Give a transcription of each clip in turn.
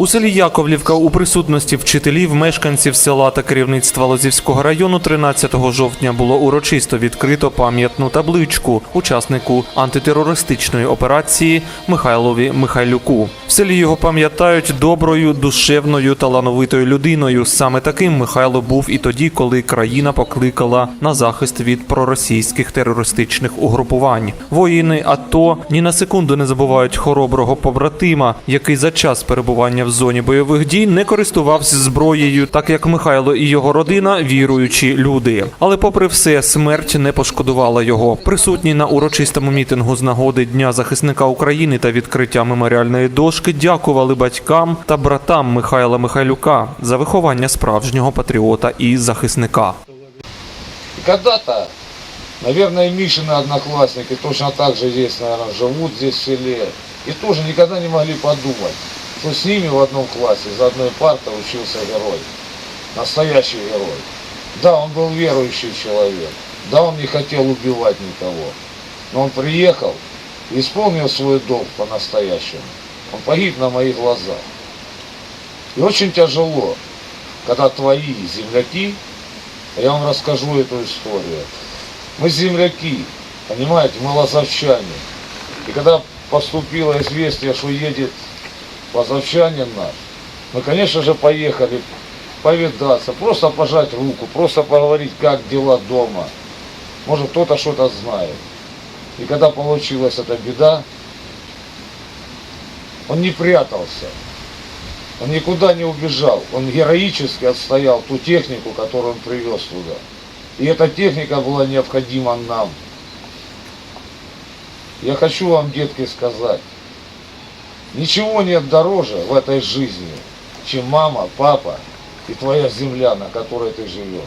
У селі Яковлівка у присутності вчителів, мешканців села та керівництва Лозівського району 13 жовтня було урочисто відкрито пам'ятну табличку учаснику антитерористичної операції Михайлові Михайлюку. В селі його пам'ятають доброю, душевною, талановитою людиною. Саме таким Михайло був і тоді, коли країна покликала на захист від проросійських терористичних угрупувань. Воїни АТО ні на секунду не забувають хороброго побратима, який за час перебування в зоні бойових дій не користувався зброєю, так як Михайло і його родина віруючі люди. Але, попри все, смерть не пошкодувала його. Присутні на урочистому мітингу з нагоди Дня захисника України та відкриття меморіальної дошки дякували батькам та братам Михайла Михайлюка за виховання справжнього патріота і захисника. Когда-то, наверное, Мишины одноклассники точно так же здесь, наверное, живут здесь в селе. И тоже никогда не могли подумать, что с ними в одном классе, за одной партой учился герой. Настоящий герой. Да, он был верующий человек. Да, он не хотел убивать никого. Но он приехал и исполнил свой долг по-настоящему. Он погиб на моих глазах. И очень тяжело, когда твои земляки я вам расскажу эту историю. Мы земляки, понимаете, мы лазовчане. И когда поступило известие, что едет лазовчанин наш, мы, конечно же, поехали повидаться, просто пожать руку, просто поговорить, как дела дома. Может, кто-то что-то знает. И когда получилась эта беда, он не прятался. Он никуда не убежал. Он героически отстоял ту технику, которую он привез туда. И эта техника была необходима нам. Я хочу вам, детки, сказать, ничего нет дороже в этой жизни, чем мама, папа и твоя земля, на которой ты живешь.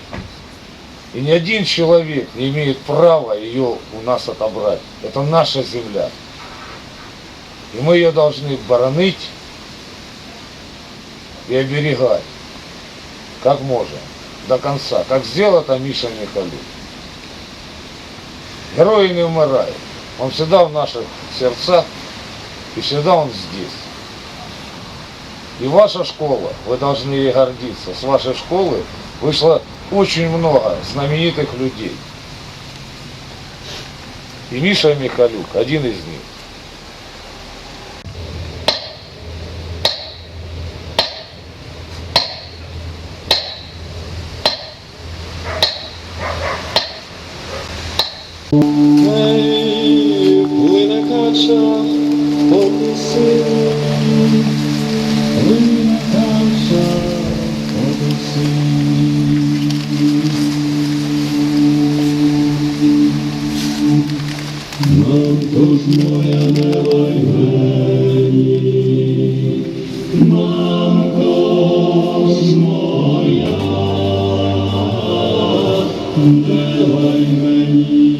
И ни один человек не имеет права ее у нас отобрать. Это наша земля. И мы ее должны боронить и оберегать, как можем, до конца, как сделал это Миша Михалюк. Герои не умирают. Он всегда в наших сердцах, и всегда он здесь. И ваша школа, вы должны ей гордиться. С вашей школы вышло очень много знаменитых людей. И Миша Михалюк один из них. Кача Давай мені.